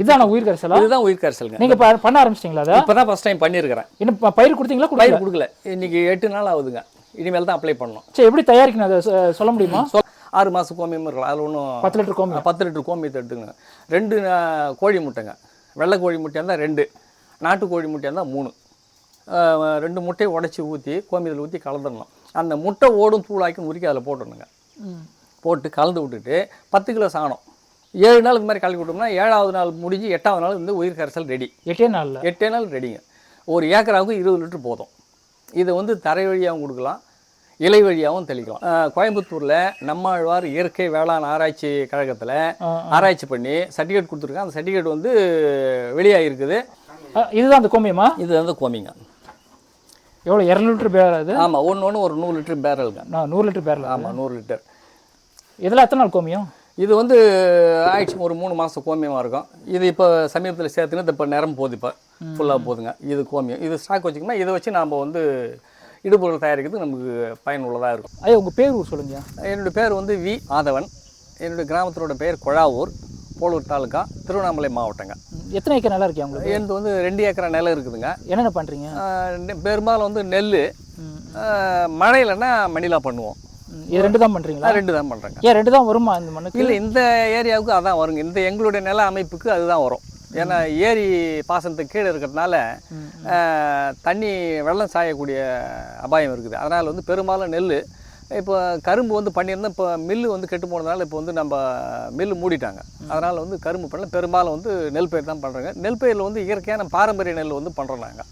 இதான உயிர் கரைசலா? இதுதான் உயிர் கரைசலுங்க. நீங்க பண்ண ஆரம்பிச்சிட்டீங்களா அதை? இப்போ தான் ஃபஸ்ட் டைம் பண்ணியிருக்கிறேன் இன்னும் பயிர் கொடுத்தீங்களா? பயிர் கொடுக்கல. இன்னைக்கு எட்டு நாள் ஆகுதுங்க. இனிமேல் தான் அப்ளை பண்ணணும். சரி எப்படி தயாரிக்கணும் அதை? சொல்ல முடியுமா? ஆறு மாதம் கோமியம் இருக்கலாம் அதில் ஒன்றும் பத்து லிட்டர் கோமி பத்து லிட்டர் கோமியத்தை எடுத்துக்கணும் ரெண்டு கோழி முட்டைங்க. வெள்ளை கோழி முட்டையாக இருந்தால் ரெண்டு நாட்டு கோழி முட்டையாக இருந்தால் மூணு. ரெண்டு முட்டையை உடச்சி ஊற்றி கோமியத்தில் ஊற்றி கலந்துடணும். அந்த முட்டை ஓடும் தூளாக்கி நுறுக்கி அதில் போட்டுடணுங்க. போட்டு கலந்து விட்டுட்டு பத்து கிலோ சாணம். ஏழு நாள் இந்த மாதிரி கலக்கி விட்டோம்னா ஏழாவது நாள் முடிஞ்சு எட்டாவது நாள் வந்து உயிர் கரைசல் ரெடி எட்டே நாள்ல? எட்டே நாள் ரெடிங்க ஒரு ஏக்கராவுக்கு இருபது லிட்டர் போதும். இதை வந்து தரை வழியாகவும் கொடுக்கலாம் இலை வழியாகவும் தெளிக்கலாம். கோயம்புத்தூரில் நம்மாழ்வார் இயற்கை வேளாண் ஆராய்ச்சி கழகத்தில் ஆராய்ச்சி பண்ணி சர்டிஃபிகேட் கொடுத்துருக்காங்க. அந்த சர்டிஃபிகேட் வந்து வெளியாகிருக்குது இதுதான் அந்த கோமியமா? இது வந்து கோமிங்க. எவ்வளோ இரநூறு லிட்டர் பேர் அது? ஆமாம் ஒன்று ஒன்று ஒரு நூறு லிட்டர் பேரலுங்க நான் நூறு லிட்டர் பேரில் ஆமாம் நூறு லிட்டர். இதெல்லாம் எத்தனை நாள் கோமியம்? இது வந்து ஆயிடுச்சு ஒரு மூணு மாதம் கோமியமாக இருக்கும். இது இப்போ சமீபத்தில் சேர்த்துன்னு இப்போ நிறம் போகுது இப்போ. ஃபுல்லாக போகுதுங்க. இது கோமியம். இது ஸ்டாக் வச்சுக்கோமா இதை வச்சு நாம் வந்து இடுபொருள் தயாரிக்கிறதுக்கு நமக்கு பயனுள்ளதாக இருக்கும். ஐயா உங்க பேர் ஊர் சொல்லுங்க என்னுடைய பேர் வந்து வி. ஆதவன். என்னுடைய கிராமத்தினோட பெயர் கொழாவூர் போலூர் தாலுக்கா திருவண்ணாமலை மாவட்டங்க. எத்தனை ஏக்கர் நல்லா இருக்கா உங்களுக்கு? எனக்கு வந்து ரெண்டு ஏக்கரா நிலம் இருக்குதுங்க. என்னென்ன நெ- பெரும்பாலும் வந்து நெல் ம், மழை இல்லைன்னா மணிலா பண்ணுவோம். இது ரெண்டு தான் பண்றீங்களா? நான் ரெண்டு தான் பண்ணுறேங்க ஏன் ரெண்டு தான் வருமா இந்த மண்ணுக்கு? இல்லை இந்த ஏரியாவுக்கு அதான் வருங்க. இந்த எங்களுடைய நில அமைப்புக்கு அதுதான் வரும். ஏன்னா ஏரி பாசனத்துக்கு கீழே இருக்கிறதுனால தண்ணி வெள்ளம் சாயக்கூடிய அபாயம் இருக்குது. அதனால் வந்து பெரும்பாலும் நெல் இப்போ கரும்பு வந்து பண்ணியிருந்தா இப்போ மில்லு வந்து கெட்டு போனதுனால இப்போ வந்து நம்ம மில்லு மூடிட்டாங்க. அதனால் வந்து கரும்பு பண்ணல. பெரும்பாலும் வந்து நெல் பயிர் தான் பண்ணுறாங்க நெல் பயிரில் வந்து இயற்கையான பாரம்பரிய நெல் வந்து பண்ணுறோம் நாங்கள்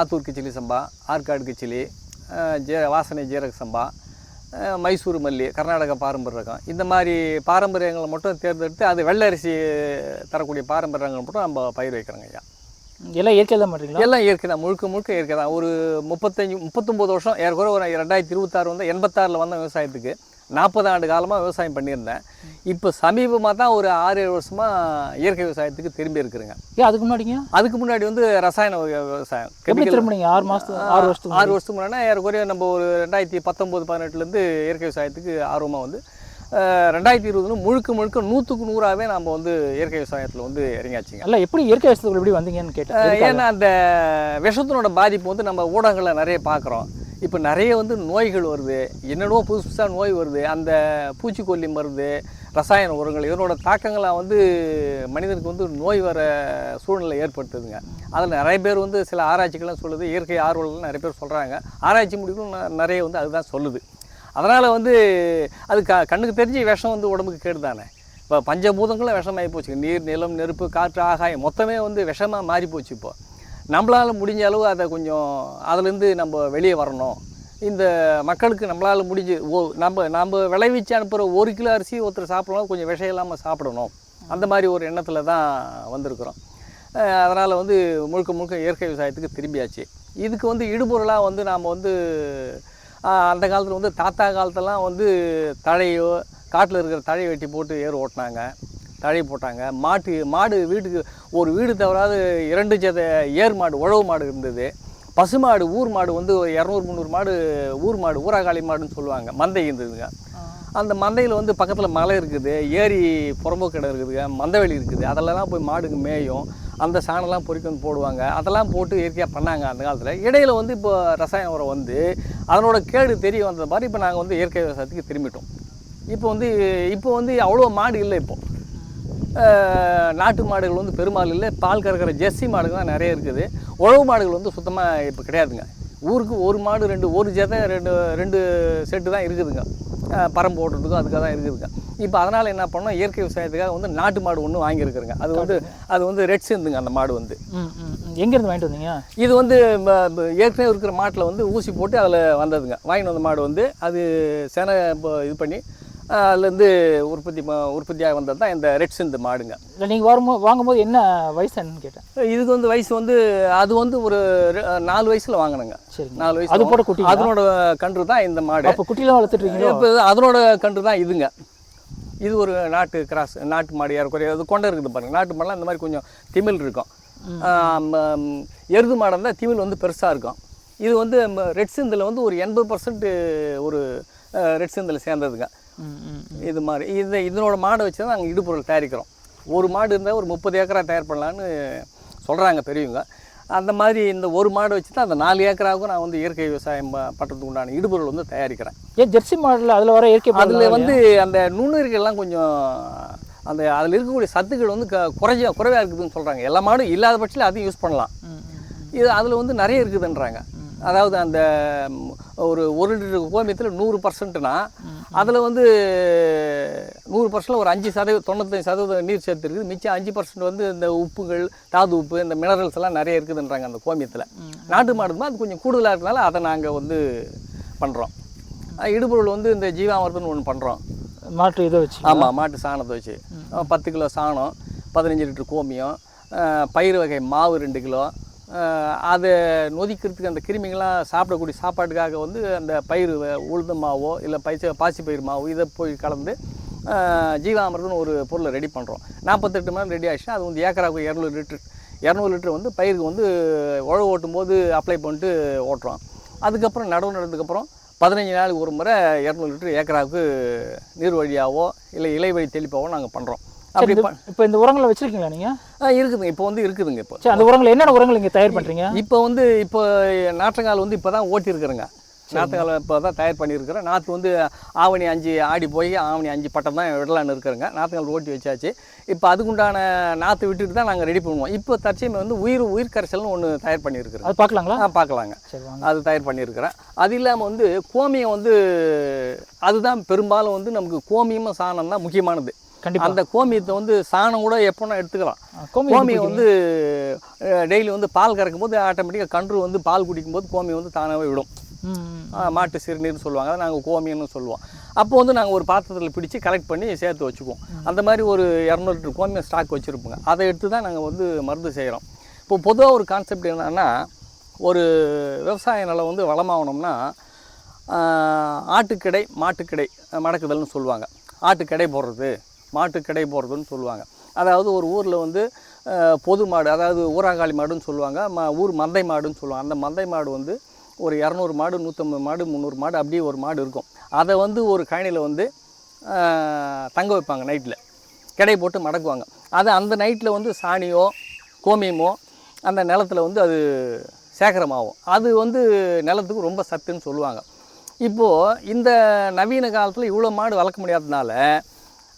ஆத்தூர் கிச்சிலி சம்பா ஆற்காடு கிச்சிலி ஜீர வாசனை ஜீரக சம்பா மைசூர் மல்லி கர்நாடக பாரம்பரிய ரகம் இந்த மாதிரி பாரம்பரியங்களை மட்டும் தேர்ந்தெடுத்து அது வெள்ளை அரிசி தரக்கூடிய பாரம்பரியங்களை மட்டும் நம்ம பயிர் வைக்கிறோங்க ஐயா. எல்லாம் இயற்கை தான் பண்றீங்களா எல்லாம் இயற்கை தான் முழுக்க முழுக்க இயற்கை தான் ஒரு முப்பத்தஞ்சு முப்பத்தொம்போது வருஷம் ஏறக்குறைய ஒரு ரெண்டாயிரத்தி இருபத்தாறு வந்து எண்பத்தாறில் வந்த விவசாயத்துக்கு நாற்பது ஆண்டு காலமாக விவசாயம் பண்ணியிருந்தேன். இப்போ சமீபமாக தான் ஒரு ஆறு ஏழு வருஷமாக இயற்கை விவசாயத்துக்கு திரும்பி இருக்கிறேங்க. ஏன் அதுக்கு முன்னாடிங்க? அதுக்கு முன்னாடி வந்து ரசாயன விவ- விவசாயம். எப்படி திரும்பினீங்க? ஆறு மாசத்துக்கு ஆறு வருஷத்துக்கு ஆறு வருஷத்துக்கு முன்னாடி ஏறக்குறைய நம்ம ஒரு ரெண்டாயிரத்தி பத்தொம்போது பதினெட்டுலேருந்து இயற்கை விவசாயத்துக்கு ஆர்வமாக வந்து ரெண்டாயிரத்தி இருபதுல முழுக்க முழுக்க நூற்றுக்கு நூறாகவே நம்ம வந்து இயற்கை விவசாயத்தில் வந்து இறங்கியாச்சுங்க. அல்ல எப்படி இயற்கை விவசாயத்துக்கு எப்படி வந்தீங்கன்னு கேட்டேன்? ஏன்னா அந்த விஷத்தினோட பாதிப்பு வந்து நம்ம ஊடகங்களில் நிறைய பார்க்குறோம். இப்போ நிறைய வந்து நோய்கள் வருது. என்னென்னவோ புதுசு புதுசாக நோய் வருது. அந்த பூச்சிக்கொல்லி மருந்து ரசாயன உரங்கள் இதனோட தாக்கங்களாக வந்து மனிதனுக்கு வந்து நோய் வர சூழ்நிலை ஏற்படுத்துதுங்க. அதில் நிறைய பேர் வந்து சில ஆராய்ச்சிகள்லாம் சொல்லுது. இயற்கை ஆர்வலர்கள் நிறைய பேர் சொல்கிறாங்க ஆராய்ச்சி முடிவுகளும் நிறைய வந்து அதுதான் சொல்லுது. அதனால் வந்து அது க கண்ணுக்கு தெரிஞ்சு விஷம் வந்து உடம்புக்கு கேடு தானே. இப்போ பஞ்சபூதங்களும் விஷமாகி போச்சு. நீர் நிலம் நெருப்பு காற்று ஆகாயம் மொத்தமே வந்து விஷமாக மாறி போச்சு இப்போ. நம்மளால் முடிஞ்ச அளவு அதை கொஞ்சம் அதுலேருந்து நம்ம வெளியே வரணும். இந்த மக்களுக்கு நம்மளால் முடிஞ்சு ஓ நம்ம நம்ம விளைவிச்சு அனுப்புகிற ஒரு கிலோ அரிசி ஒருத்தர் சாப்பிடணும் கொஞ்சம் விஷயம் இல்லாமல் சாப்பிடணும். அந்த மாதிரி ஒரு எண்ணத்தில் தான் வந்திருக்கிறோம். அதனால் வந்து முழுக்க முழுக்க இயற்கை விவசாயத்துக்கு திரும்பியாச்சு. இதுக்கு வந்து இடுபொருளாக வந்து நாம் வந்து அந்த காலத்தில் வந்து தாத்தா காலத்தெல்லாம் வந்து தழையோ காட்டில் இருக்கிற தழையை வெட்டி போட்டு ஏர் ஓட்டினாங்க. தழை போட்டாங்க. மாட்டு மாடு வீட்டுக்கு ஒரு வீடு தவறாது இரண்டு ஜத ஏர் மாடு உழவு மாடு இருந்தது. பசுமாடு ஊர் மாடு வந்து இரநூறு முந்நூறு மாடு ஊர் மாடு ஊராகாளி மாடுன்னு சொல்லுவாங்க. மந்தை இருந்ததுங்க. அந்த மந்தையில் வந்து பக்கத்தில் மலை இருக்குது ஏரி புறம்போக்கிடம் இருக்குதுங்க மந்தவெளி இருக்குது. அதெல்லாம் போய் மாடுக்கு மேயும் அந்த சாணம்லாம் பொறுக்கி வந்து போடுவாங்க. அதெல்லாம் போட்டு இயற்கையாக பண்ணாங்க அந்த காலத்தில். இடையில வந்து இப்போ ரசாயன உரம் வந்து அதனோட கேடு தெரிய வந்தது மாதிரி இப்போ நாங்கள் வந்து இயற்கை விவசாயத்துக்கு திரும்பிட்டோம். இப்போ வந்து இப்போ வந்து அவ்வளோ மாடு இல்லை இப்போ. அஹ், நாட்டு மாடுகள் வந்து பெரும்பாலும் இல்லை பால் கறக்கிற ஜெர்சி மாடுகள் தான் நிறைய இருக்குது. உழவு மாடுகள் வந்து சுத்தமாக இப்போ கிடையாதுங்க. ஊருக்கு ஒரு மாடு ரெண்டு ஒரு ஜதை ரெண்டு ரெண்டு செட்டு தான் இருக்குதுங்க. பரம்பு ஓட்டுறதுக்கும் அதுக்காக தான் இருக்குதுங்க. இப்போ அதனால் என்ன பண்ணோம்? இயற்கை விவசாயத்துக்காக வந்து நாட்டு மாடு ஒன்று வாங்கியிருக்கிறேங்க. அது வந்து அது வந்து ரெட் சேர்ந்துங்க அந்த மாடு வந்து. எங்கேருந்து வாங்கிட்டு வந்தீங்க? இது வந்து ஏற்கனவே இருக்கிற மாட்டில் வந்து ஊசி போட்டு அதில் வந்ததுங்க. வாங்கிட்டு வந்த மாடு வந்து அது செனை இது பண்ணி அதுலேருந்து உற்பத்தி உற்பத்தியாக வந்தது தான் இந்த ரெட் சிந்து மாடுங்க. இல்லை நீங்கள் வரும்போது வாங்கும்போது என்ன வயசு என்னன்னு கேட்டேன். இதுக்கு வந்து வயசு வந்து அது வந்து ஒரு நாலு வயசில் வாங்கினேங்க. சரிங்க. நாலு வயசு அது போட குட்டி அதனோட கன்று தான் இந்த மாடு. அப்போ குட்டிலாம் வளர்த்துட்டு இருக்கீங்களோ? இப்போ அதனோட கன்று தான் இதுங்க. இது ஒரு நாட்டு கிராஸ் நாட்டு மாடு ஏறக்குறைய அது கொண்டை இருக்குது பாருங்க. நாட்டு மாடுலாம் இந்த மாதிரி கொஞ்சம் திமில் இருக்கும். எருது மாடு இருந்தால் திமில் வந்து பெருசாக இருக்கும். இது வந்து ரெட் சிந்தில் வந்து ஒரு எண்பது பர்சன்ட் ஒரு ரெட் சிந்தில் சேர்ந்ததுங்க. இது மாதிரி. இது இதனோட மாடை வச்சு தான் நாங்கள் இடுபொருள் தயாரிக்கிறோம். ஒரு மாடு இருந்தால் ஒரு முப்பது ஏக்கரா தயார் பண்ணலான்னு சொல்கிறாங்க பெரியவங்க. அந்த மாதிரி இந்த ஒரு மாடு வச்சு தான் அந்த நாலு ஏக்கராவுக்கும் நான் வந்து இயற்கை விவசாயம் பண்ணுறதுக்கு உண்டான இடுபொருள் வந்து தயாரிக்கிறேன். ஏன் ஜெர்சி மாடல் அதில் வர இயற்கை அதில் வந்து அந்த நுண்ணுயிர்கள்லாம் கொஞ்சம் அந்த அதில் இருக்கக்கூடிய சத்துக்கள் வந்து க குறைஞ்ச குறைவாக இருக்குதுன்னு சொல்கிறாங்க எல்லா மாடும் இல்லாத பட்சத்தில் அதையும் யூஸ் பண்ணலாம். இது அதில் வந்து நிறைய இருக்குதுன்றாங்க. அதாவது அந்த ஒரு ஒரு லிட்டர் கோமியத்தில் நூறு பர்சன்ட்னா அதில் வந்து நூறு பர்சன்ட் ஒரு அஞ்சு சதவீதம் தொண்ணூத்தஞ்சு சதவீதம் நீர் சேர்த்து இருக்குது. மிச்சம் அஞ்சு பர்சன்ட் வந்து இந்த உப்புகள் தாது உப்பு இந்த மினரல்ஸ் எல்லாம் நிறைய இருக்குதுன்றாங்க அந்த கோமியத்தில். நாட்டு மாடுமா? அது கொஞ்சம் கூடுதலாக இருக்கனால அதை நாங்கள் வந்து பண்ணுறோம் இடுபொருள் வந்து இந்த ஜீவாமிர்தம்னு ஒன்று பண்ணுறோம் மாற்று இதை வச்சு ஆமாம் மாட்டு சாணத்தை வச்சு. பத்து கிலோ சாணம் பதினஞ்சு லிட்டர் கோமியம் பயிறு வகை மாவு ரெண்டு கிலோ அதை நொதிக்கிறதுக்கு அந்த கிருமிகள்லாம் சாப்பிடக்கூடிய சாப்பாட்டுக்காக வந்து அந்த பயிர் வ- மாவோ இல்லை பைச பாசி பயிர் மாவோ இதை போய் கலந்து ஜீவாமிரதம்னு ஒரு பொருளை ரெடி பண்ணுறோம் நாற்பத்தெட்டு மணி ரெடி ஆச்சுன்னா அது வந்து ஏக்கராவுக்கு இரநூறு லிட்டர். இரநூறு லிட்டர் வந்து பயிருக்கு வந்து உழவு ஓட்டும் போது அப்ளை பண்ணிட்டு ஓட்டுறோம். அதுக்கப்புறம் நடவு நடந்ததுக்கப்புறம் பதினஞ்சு நாளுக்கு ஒரு முறை இரநூறு லிட்டர் ஏக்கராவுக்கு நீர் வழியாவோ இல்லை இலை வழி தெளிப்பாவோ நாங்கள் பண்ணுறோம் அப்படி இப்போ இந்த உரங்களை வச்சிருக்கீங்களா நீங்க? ஆ, இருக்குதுங்க இப்போ வந்து இருக்குதுங்க இப்போ. சரி அந்த உரங்கள் என்னென்ன உரங்கள் நீங்க தயார் பண்றீங்க? இப்போ வந்து இப்போ நாற்றங்கால் வந்து இப்போ தான் ஓட்டியிருக்கிறேங்க நாற்றுங்கால் இப்போ தான் தயார் பண்ணியிருக்கிறேன். நாற்று வந்து ஆவணி அஞ்சு ஆடி போய் ஆவணி அஞ்சு பட்டம் தான் விடலான்னு இருக்கிறேங்க. நாற்றுங்கால் ஓட்டி வச்சாச்சு. இப்போ அதுக்குண்டான நாற்று விட்டுட்டு தான் நாங்கள் ரெடி பண்ணுவோம். இப்போ தற்சயமே வந்து உயிர் உயிர் கரைசல்னு ஒன்று தயார் பண்ணியிருக்கிறேன். அது பார்க்கலாங்களா ஆ பார்க்கலாங்க அது தயார் பண்ணியிருக்கிறேன். அது இல்லாமல் வந்து கோமியம் வந்து அதுதான் பெரும்பாலும் வந்து நமக்கு கோமியமும் சாணம் தான் முக்கியமானது. கண்டிப்பா. அந்த கோமியத்தை வந்து சாணம் கூட எப்போனா எடுத்துக்கலாம். கோமியம் வந்து டெய்லி வந்து பால் கறக்கும் போது ஆட்டோமேட்டிக்காக கன்று வந்து பால் குடிக்கும் போது கோமியம் வந்து தானாகவே விடும். மாட்டு சிறுநீர்னு சொல்லுவாங்க. அதை நாங்கள் கோமியம்னு சொல்லுவோம். அப்போ வந்து நாங்கள் ஒரு பாத்திரத்தில் பிடிச்சி கலெக்ட் பண்ணி சேர்த்து வச்சுக்குவோம். அந்த மாதிரி ஒரு இரநூறு லிட்டர் கோமியம் ஸ்டாக் வச்சுருப்போங்க. அதை எடுத்து தான் நாங்கள் வந்து மருந்து செய்கிறோம் இப்போ பொதுவாக ஒரு கான்செப்ட் என்னன்னா ஒரு விவசாய நிலம் வந்து வளமாகணும்னா ஆட்டுக்கடை மாட்டுக்கடை மடக்குதல்னு சொல்லுவாங்க. ஆட்டுக்கடை போடுறது. மாட்டுக்கடை போடுறதுன்னு சொல்லுவாங்க. அதாவது ஒரு ஊரில் வந்து பொது மாடு அதாவது ஊராகாளி மாடுன்னு சொல்லுவாங்க ம ஊர் மந்தை மாடுன்னு சொல்லுவாங்க. அந்த மந்தை மாடு வந்து ஒரு இரநூறு மாடு நூற்றம்பது மாடு முந்நூறு மாடு அப்படியே ஒரு மாடு இருக்கும். அதை வந்து ஒரு கழனியில் வந்து தங்க வைப்பாங்க நைட்டில் கிடை போட்டு மடக்குவாங்க. அது அந்த நைட்டில் வந்து சாணியோ கோமியமோ அந்த நிலத்துல வந்து அது சேகரமாகும். அது வந்து நிலத்துக்கு ரொம்ப சத்துன்னு சொல்லுவாங்க. இப்போது இந்த நவீன காலத்தில் இவ்வளோ மாடு வளர்க்க முடியாததுனால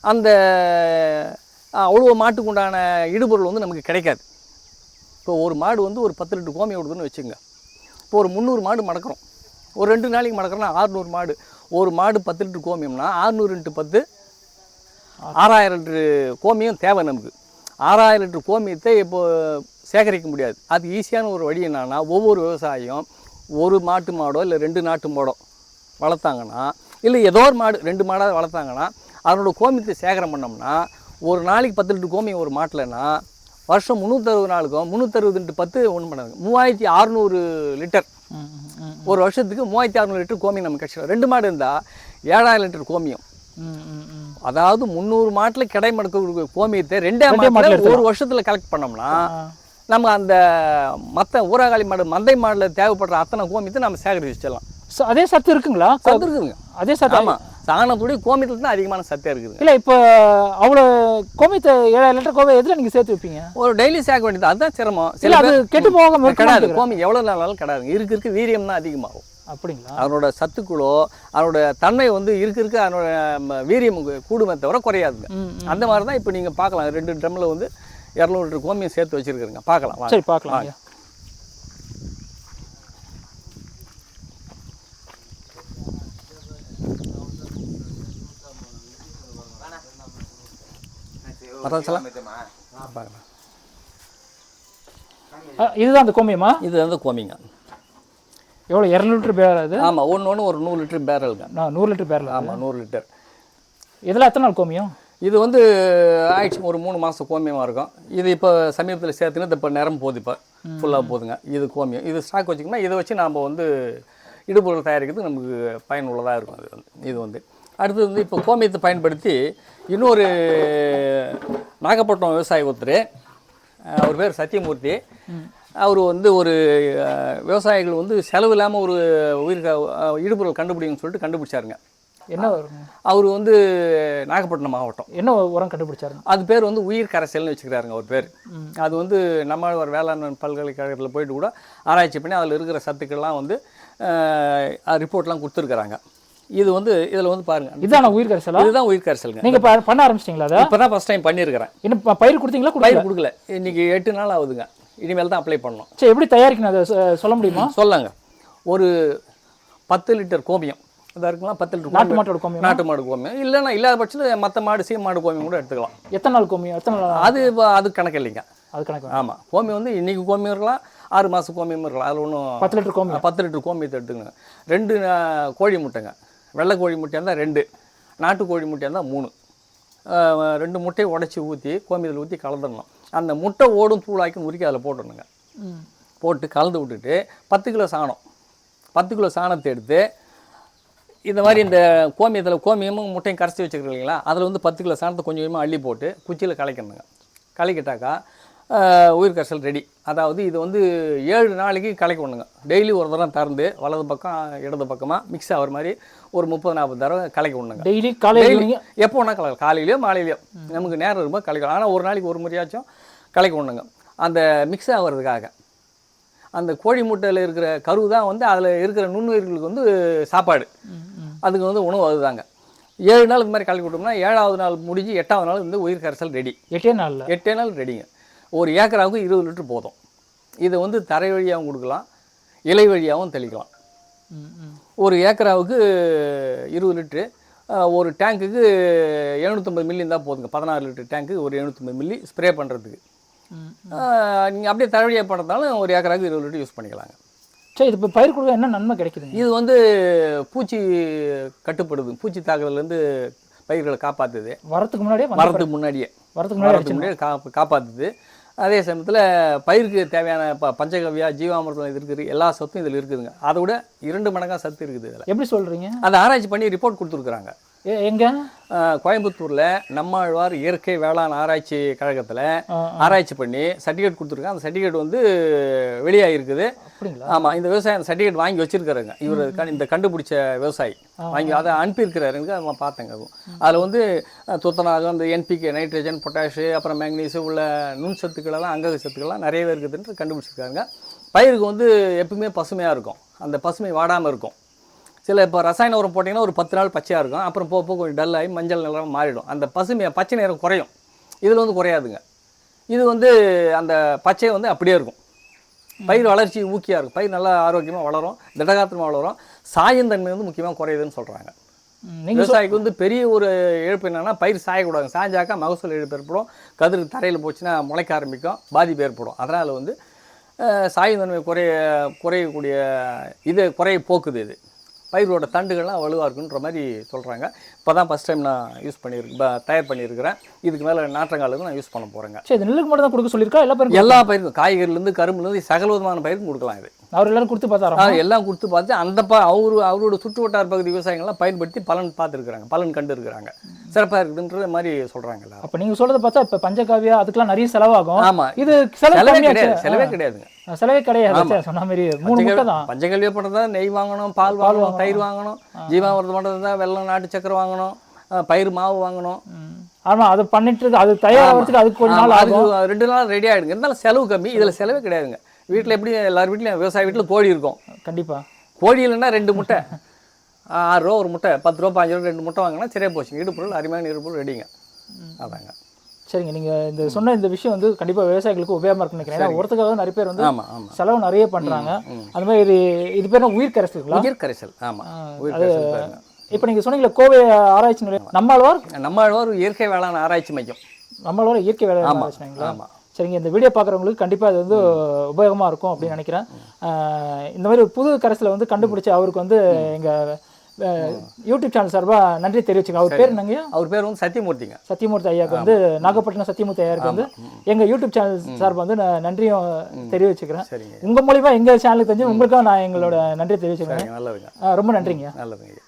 அந்த அவ்வளோ மாட்டுக்கு உண்டான இடுபொருள் வந்து நமக்கு கிடைக்காது. இப்போ ஒரு மாடு வந்து ஒரு பத்து லிட்டர் கோமியம் விடுதுன்னு வச்சுங்க இப்போ ஒரு முந்நூறு மாடு மடக்கிறோம். ஒரு ரெண்டு நாளைக்கு மடக்கிறோம்னா ஆறுநூறு மாடு. ஒரு மாடு பத்து லிட்டர் கோமியம்னா ஆறுநூறு இன்ட்டு பத்து ஆறாயிரம் லிட்டரு கோமியம் தேவை நமக்கு. ஆறாயிரம் லிட்டர் கோமியத்தை இப்போது சேகரிக்க முடியாது. அது ஈஸியான ஒரு வழி என்னன்னா ஒவ்வொரு விவசாயியும் ஒரு மாட்டு மாடோ இல்லை ரெண்டு நாட்டு மாடோ வளர்த்தாங்கன்னா இல்லை ஏதோ ஒரு மாடு ரெண்டு மாடாக வளர்த்தாங்கன்னா அதனோட கோமியத்தை சேகரம் பண்ணோம்னா ஒரு நாளைக்கு பத்து லிட்டர் கோமியம் ஒரு மாட்டில்னா வருஷம் முந்நூற்றறுபது நாளுக்கும் முந்நூற்றறுபது இன்ட்டு பத்து ஒன்று பண்ணாங்க மூவாயிரத்தி அறுநூறு லிட்டர். ஒரு வருஷத்துக்கு மூவாயிரத்தி அறுநூறு லிட்டர் கோமியம் நமக்கு கிடச்சிடும் ரெண்டு மாடு இருந்தால் ஏழாயிரம் லிட்டர் கோமியம். அதாவது முந்நூறு மாட்டில் கிடை மடக்க கோமியத்தை ரெண்டே ரெண்டே மாட்டுல ஒரு வருஷத்தில் கலெக்ட் பண்ணோம்னா. நம்ம அந்த மற்ற ஊராகாளி மாடு மந்தை மாடில் தேவைப்படுற அத்தனை கோமியத்தை நம்ம சேகரித்து வச்சிடலாம். அதே சத்து இருக்குங்களா? சத்து இருக்குதுங்க. அதே சத்து ஆமாம் சாணத்துடைய கோமியத்தில் தான் அதிகமான சத்தே இருக்குதுங்க இல்ல இப்போ அவ்வளோ கோமியத்தை ஏழாயிரம் லிட்டர் கோவை எதுல நீங்க சேர்த்து வைப்பீங்க? ஒரு டெய்லி சேர்க்க வேண்டியது அதுதான் சிரமம். இல்ல அது கெட்டு போகாம கிடையாது கோமியம் எவ்வளோ நாளாலும் கிடையாதுங்க இருக்கு இருக்கு வீரியம் தான் அதிகமாகும். அப்படிங்களா? அதனோட சத்துக்களோ அதனோட தன்மை வந்து இருக்க இருக்க அதனோட வீரியம் கூடுமே தவிர குறையாதுங்க. அந்த மாதிரி தான் இப்போ நீங்கள் பார்க்கலாம். ரெண்டு ட்ரம்மில் வந்து இரநூறு லிட்டர் கோமியம் சேர்த்து வச்சிருக்கிறேங்க. பார்க்கலாம். சரி பார்க்கலாம் சொல்லலாம்? பார்க்கலாம் இதுதான் அந்த கோமியமா இது வந்து கோமிங்க. எவ்வளோ இரநூறு லிட்டர் பேர் அது? ஆமாம் ஒன்று ஒன்று ஒரு நூறு லிட்டர் பேரலுங்க நான் நூறு லிட்டர் பேரில் ஆமாம் நூறு லிட்டர். இதெல்லாம் எத்தனை நாள் கோமியம்? இது வந்து ஆயிடுச்சு ஒரு மூணு மாதம் கோமியமாக இருக்கும். இது இப்போ சமீபத்தில் சேர்த்துன்னு இப்போ நிறம் போகுது இப்போ. ஃபுல்லாக போகுதுங்க. இது கோமியம். இது ஸ்டாக் வச்சுக்கோன்னா இதை வச்சு நாம் வந்து இடுபொருள் தயாரிக்கிறதுக்கு நமக்கு பயனுள்ளதாக இருக்கும் அது வந்து. இது வந்து. அடுத்தது வந்து இப்போ கோமியத்தை பயன்படுத்தி இன்னொரு நாகப்பட்டினம் விவசாயி ஒருத்தர் அவர் பேர் சத்தியமூர்த்தி. அவர் வந்து ஒரு விவசாயிகள் வந்து செலவு இல்லாமல் ஒரு உயிர் இடுபொருள் கண்டுபிடிங்கன்னு சொல்லிட்டு கண்டுபிடிச்சாருங்க. என்ன? அவர் வந்து நாகப்பட்டினம் மாவட்டம். என்ன உரம் கண்டுபிடிச்சாரு அது பேர் வந்து உயிர் கரைசல்னு வச்சுக்கிறாருங்க அவர் பேர். அது வந்து நம்ம ஒரு வேளாண் பல்கலைக்கழகத்தில் போயிட்டு கூட ஆராய்ச்சி பண்ணி அதில் இருக்கிற சத்துக்கள்லாம் வந்து ரிப்போர்ட்லாம் கொடுத்துருக்குறாங்க. இது வந்து இதில் வந்து பாருங்கள் இதான உயிர் கரைசலா? இதுதான் உயிர் கரைசலுங்க. நீங்க ப- பண்ண ஆரம்பிச்சிட்டீங்களா அதை? இப்போ தான் ஃபஸ்ட் டைம் பண்ணியிருக்கிறேன் இன்னும் பயிர் கொடுத்தீங்களா பயிர் கொடுக்கல. இன்னைக்கு எட்டு நாள் ஆகுதுங்க. இனிமேல் தான் அப்ளை பண்ணணும். சரி எப்படி தயாரிக்கணும் அதை சொல்ல முடியுமா? சொல்லாங்க. ஒரு பத்து லிட்டர் கோமியம். அதாக இருக்கலாம் பத்து லிட்டர் நாட்டு. மாட்டோட கோமியம்? நாட்டு மாடு கோமியம். இல்லைன்னா இல்லாத பட்சத்தில் மற்ற மாடு சீ மாடு கோமியம் கூட எடுத்துக்கலாம். எத்தனை நாள் கோமியம்? எத்தனை நாள் அது அது கணக்கு இல்லைங்க. அது கணக்கு ஆமாம் கோமியம் வந்து இன்னைக்கு கோமியம் இருக்கலாம் ஆறு மாதம் கோமியம் இருக்கலாம். அதில் ஒன்றும் பத்து லிட்டர் கோமியம்? பத்து லிட்டர் கோமியத்தை எடுத்துக்கங்க ரெண்டு கோழி முட்டைங்க. வெள்ளை கோழி முட்டையாக இருந்தால் ரெண்டு நாட்டு கோழி முட்டையாக இருந்தால் மூணு. ரெண்டு முட்டையை உடச்சி ஊற்றி கோமியத்தில் ஊற்றி கலந்துடணும். அந்த முட்டை ஓடும் தூளாக்கி நுறுக்கி அதில் போட்டுடணுங்க. போட்டு கலந்து விட்டுட்டு பத்து கிலோ சாணம் பத்து கிலோ சாணத்தை எடுத்து இந்த மாதிரி இந்த கோமியத்தில் கோமியமும் முட்டையும் கரைச்சி வச்சுக்கிறோம் இல்லைங்களா அதில் வந்து பத்து கிலோ சாணத்தை கொஞ்சம் கொஞ்சமாக அள்ளி போட்டு குச்சியில் கலக்கணுங்க. கலக்கிட்டாக்கா உயிர் கரைசல் ரெடி. அதாவது இது வந்து ஏழு நாளைக்கு கலக்கணுங்க டெய்லி ஒரு தடவை திறந்து வலது பக்கம் இடது பக்கமாக மிக்ஸ் ஆகிற மாதிரி ஒரு முப்பது நாற்பது தடவை கலக்கி விடணுங்க. டெய்லி காலையில் எப்போ வேணா கலக்கலாம். காலையிலையோ மாலையிலையோ. நமக்கு நேரம் இருக்கும்போது கலக்கலாம். ஆனால் ஒரு நாளைக்கு ஒரு முறையாச்சும் கலக்கி விடணுங்க. அந்த மிக்ஸ் ஆகிறதுக்காக. அந்த கோழி முட்டையில் இருக்கிற கரு தான் வந்து அதில் இருக்கிற நுண்ணுயிர்களுக்கு வந்து சாப்பாடு. அதுக்கு வந்து உணவு அதுதாங்க. ஏழு நாள் இந்த மாதிரி கலக்கி விட்டோம்னா ஏழாவது நாள் முடிஞ்சு எட்டாவது நாள் வந்து உயிர் கரைசல் ரெடி. எட்டே நாளில். எட்டே நாள் ரெடிங்க. ஒரு ஏக்கராவுக்கு இருபது லிட்டர் போதும். இதை வந்து தரை வழியாகவும் கொடுக்கலாம் இலை வழியாகவும் தெளிக்கலாம். ஒரு ஏக்கராவுக்கு இருபது லிட்ரு ஒரு டேங்க்குக்கு எழுநூற்றம்பது மில்லி இருந்தால் போதுங்க. பதினாறு லிட்டர் டேங்க்கு ஒரு எழுநூற்றம்பது மில்லி ஸ்ப்ரே பண்ணுறதுக்கு நீங்கள் அப்படியே தழுவியாக பண்ணுறதாலும் ஒரு ஏக்கராவுக்கு இருபது லிட்டர் யூஸ் பண்ணிக்கலாங்க. சரி இது இப்போ பயிர் கொடுக்க என்ன நன்மை கிடைக்குதுங்க? இது வந்து பூச்சி கட்டுப்படுது. பூச்சி தாக்குதலேருந்து பயிர்களை காப்பாற்றுது வரத்துக்கு முன்னாடியே மரத்துக்கு முன்னாடியே. வரத்துக்கு முன்னாடி காப்பாற்றுது அதே சமயத்தில் பயிருக்கு தேவையான ப பஞ்சகவ்யா ஜீவாமிர்தம் இது இருக்குது. எல்லா சத்தும் இதில் இருக்குதுங்க. அதை விட இரண்டு மடங்காக சத்து இருக்குது இதில். எப்படி சொல்றீங்க? அதை ஆராய்ச்சி பண்ணி ரிப்போர்ட் கொடுத்துருக்குறாங்க. எங்க? கோயம்புத்தூரில் நம்மாழ்வார் இயற்கை வேளாண் ஆராய்ச்சி கழகத்தில் ஆராய்ச்சி பண்ணி சர்டிஃபிகேட் கொடுத்துருக்காங்க. அந்த சர்டிஃபிகேட் வந்து வெளியாகிருக்குது ஆமாம் இந்த விவசாயி அந்த சர்டிஃபிகேட் வாங்கி வச்சிருக்காருங்க இவர் இந்த கண்டுபிடிச்ச விவசாயி. வாங்கி அதை அனுப்பியிருக்கிறாருங்க. அதை நான் பார்த்தேங்க. அதுவும் அதில் வந்து துத்தநாகம் இந்த என்பிகே நைட்ரஜன் பொட்டாஷு அப்புறம் மேக்னீஸு உள்ள நுண் சத்துக்களெல்லாம் அங்கக சத்துக்கள்லாம் நிறையவே இருக்குதுன்னு கண்டுபிடிச்சிருக்காங்க பயிருக்கு வந்து எப்பவுமே பசுமையாக இருக்கும். அந்த பசுமை வாடாமல் இருக்கும். சில இப்போ ரசாயன உரம் போட்டிங்கன்னா ஒரு பத்து நாள் பச்சையாக இருக்கும். அப்புறம் போக போக கொஞ்சம் டல்லாகி மஞ்சள் நிறம் மாறிடும். அந்த பசுமையை பச்சை நிறம் குறையும். இதில் வந்து குறையாதுங்க. இது வந்து அந்த பச்சை வந்து அப்படியே இருக்கும். பயிர் வளர்ச்சி ஊக்கியாக இருக்கும். பயிர் நல்லா ஆரோக்கியமாக வளரும் திடகாத்திரமாக வளரும். சாயந்தன்மை வந்து முக்கியமாக குறையுதுன்னு சொல்கிறாங்க விவசாயிக்கு வந்து பெரிய ஒரு இழப்பு என்னன்னா பயிர் சாயக்கூடாது சாஞ்சாக்கா மகசூல் இழப்பு ஏற்படும் கதிர் தரையில் போச்சுன்னா முளைக்க ஆரம்பிக்கும் பாதிப்பு ஏற்படும். அதனால் வந்து சாயுந்தன்மை குறைய குறையக்கூடிய இது குறைய போக்குது இது. பயிரோட தண்டுகள்லாம் வலுவாக இருக்குன்ற மாதிரி சொல்கிறாங்க இப்போ தான் ஃபஸ்ட் டைம் நான் யூஸ் பண்ணியிருக்கேன் தயார் பண்ணியிருக்கிறேன் இதுக்கு மேலே நாற்றங்காலுக்கு நான் யூஸ் பண்ண போகிறேங்க சரி இது நெல்லுக்கு மட்டும் தான் கொடுக்க சொல்லியிருக்கா? எல்லா பேரும் எல்லா பயிருக்கும். காய்கறிலேருந்து கரும்புலேருந்து சகல விதமான பயிருக்கும் கொடுக்கலாம் இது. அவர் எல்லாரும் கொடுத்து பார்த்தாரா எல்லாம் கொடுத்து பார்த்து அந்த ப அவரு அவரோட சுற்று வட்டார பகுதி விவசாயிகள்லாம் பயன்படுத்தி பலன் பார்த்துருக்குறாங்க. பலன் கண்டு இருக்கிறாங்க சிறப்பாக இருக்குதுன்ற மாதிரி சொல்கிறாங்க எல்லாரும். அப்ப நீங்க சொல்றத பார்த்தா இப்ப பஞ்சகாவியா அதுக்கெல்லாம் நிறைய செலவாகும். ஆமாம் இது செலவு கிடையாது செலவே கிடையாதுங்க. செலவே கிடையாது. சொன்ன மாதிரி மூணு முட்டை தான். பஞ்சகல்வியை பண்ணுறதா நெய் வாங்கணும் பால் வாங்கணும் தயிர் வாங்கணும். ஜீவாமிரதம் பண்ணுறதா வெள்ளம் நாட்டு சக்கரை வாங்கணும் பயிர் மாவு வாங்கணும். ஆமா அது பண்ணிட்டு அது தயாராகிறதுக்கு அதுக்கு கொஞ்ச நாள் ஆகும். அதுக்கு ரெண்டு நாள் ரெடி ஆகிடுங்க இருந்தாலும் செலவு கம்மி. இதில் செலவே கிடையாதுங்க. வீட்டில் எப்படி எல்லார் வீட்லையும் விவசாய வீட்டில் கோழி இருக்கும். கண்டிப்பா. கோழி இல்லைன்னா ரெண்டு முட்டை. ஆறு ரூபா ஒரு முட்டை பத்து ரூபா பாஞ்சு ரூபா ரெண்டு முட்டை வாங்கினா சரியா போச்சுங்க இடுப்பொருள் அருமையான இடுப்பொருள் ரெடிங்க அதாங்க. சரிங்க நீங்க இந்த சொன்ன இந்த விஷயம் வந்து கண்டிப்பா விவசாயிகளுக்கு உபயோகமா இருக்குன்னு நினைக்கிறேன். ஏன்னா ஒருத்துக்காக நிறைய பேர் வந்து செலவு நிறைய பண்றாங்க. அந்த மாதிரி இது இது பேர் உயிர் கரைசலுங்களா உயிர் கரைசல் ஆமாம் பாருங்க இப்போ நீங்க சொன்னீங்களே கோவை ஆராய்ச்சி நிலையம். நம்மாழ்வார்? நம்மளோட ஒரு இயற்கை வேளாண் ஆராய்ச்சி மையம். நம்மளோட இயற்கை வேலை ஆராய்ச்சிங்களா சரிங்க இந்த வீடியோ பார்க்குறவங்களுக்கு கண்டிப்பாக அது வந்து உபயோகமாக இருக்கும் அப்படின்னு நினைக்கிறேன். இந்த மாதிரி புது கரைசலை வந்து கண்டுபிடிச்ச அவருக்கு வந்து எங்கள் யூடியூப் சேனல் சார்பாக நன்றி தெரிவிச்சுங்க அவர் பேர் என்னங்க? அவர் பேர் வந்து சத்தியமூர்த்திங்க. சத்தியமூர்த்தி ஐயாவுக்கு வந்து நாகப்பட்டினம் சத்தியமூர்த்தி ஐயாவுக்கு வந்து எங்கள் யூடியூப் சேனல் சார்பாக வந்து நான் நன்றியும் தெரிவிச்சுக்கிறேன். உங்கள் மூலிமா எங்கள் சேனலுக்கு தெரிஞ்சு உங்களுக்கும் நான் எங்களோட நன்றி தெரிவிச்சுக்கிறேன் ரொம்ப நன்றிங்க. நல்லதுங்க